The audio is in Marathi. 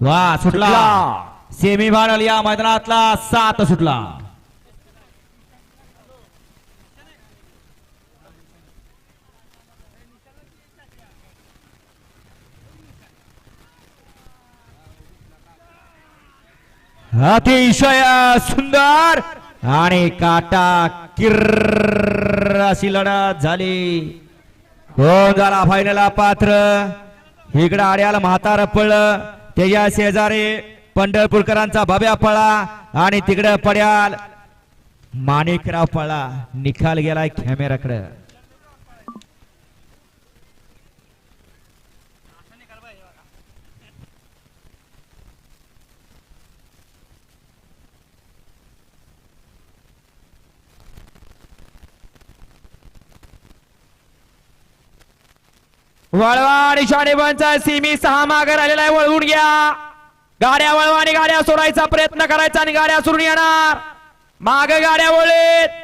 वा सुटला. सेमी फायनल या मैदानातला सात सुटला. अतिशय सुंदर आणि काटा किर्र अशी लढत झाली. कोण झाला फायनलला पात्र. इकडं आड्याला म्हातार पडलं त्याच्या शेजारी पंढरपूरकरांचा भव्या पळा आणि तिकडं पड्याल. माणिकराव पळा. निकाल गेलाय कॅमेराकडं वळवा आणि शाणेबांचा सिमी सहा मागे राहिलेला आहे वळवून घ्या. गाड्या वळवा आणि गाड्या सोडायचा प्रयत्न करायचा आणि गाड्या सोडून येणार माग गाड्या वळेत.